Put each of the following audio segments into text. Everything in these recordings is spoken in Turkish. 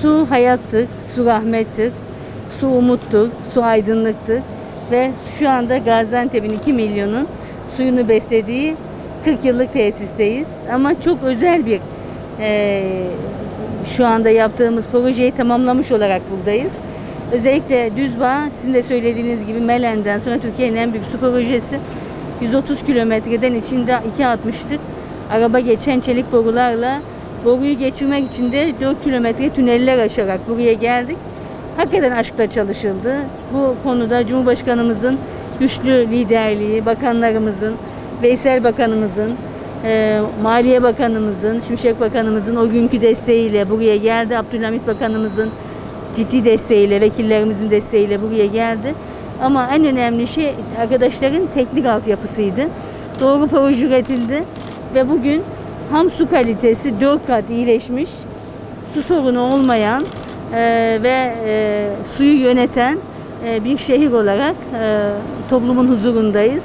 su hayattır, su rahmettir, su umuttur, su aydınlıktır ve şu anda Gaziantep'in 2 milyonun suyunu beslediği 40 yıllık tesisteyiz. Ama çok özel bir e, şu anda yaptığımız projeyi tamamlamış olarak buradayız. Özellikle Düzbağ, sizin de söylediğiniz gibi Melen'den sonra Türkiye'nin en büyük su projesi. 130 kilometreden içinde 2.60'lık araba geçen çelik borularla boruyu geçirmek için de 4 kilometre tüneller aşarak buraya geldik. Hakikaten aşkla çalışıldı. Bu konuda Cumhurbaşkanımızın güçlü liderliği, bakanlarımızın, Veysel Bakanımızın, e, Maliye Bakanımızın, Şimşek Bakanımızın o günkü desteğiyle buraya geldi. Abdülhamit Bakanımızın ciddi desteğiyle, vekillerimizin desteğiyle buraya geldi. Ama en önemli şey arkadaşların teknik altyapısıydı. Doğru proje üretildi ve bugün ham su kalitesi 4 kat iyileşmiş, su sorunu olmayan e, ve e, suyu yöneten e, bir şehir olarak e, toplumun huzurundayız.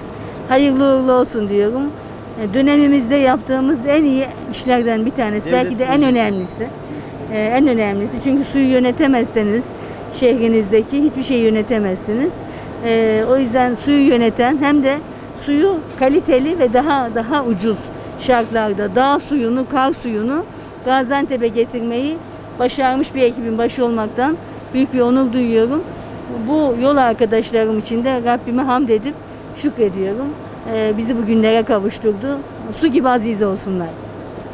Hayırlı uğurlu olsun diyorum. E, dönemimizde yaptığımız en iyi işlerden bir tanesi, Devlet belki de en önemlisi. E, en önemlisi çünkü suyu yönetemezseniz şehrinizdeki hiçbir şeyi yönetemezsiniz. E, o yüzden suyu yöneten hem de suyu kaliteli ve daha daha ucuz şartlarda dağ suyunu, kar suyunu Gaziantep'e getirmeyi başarmış bir ekibin başı olmaktan büyük bir onur duyuyorum. Bu yol arkadaşlarım için de Rabbime hamd edip şükrediyorum. E, bizi bugünlere kavuşturdu. Su gibi aziz olsunlar.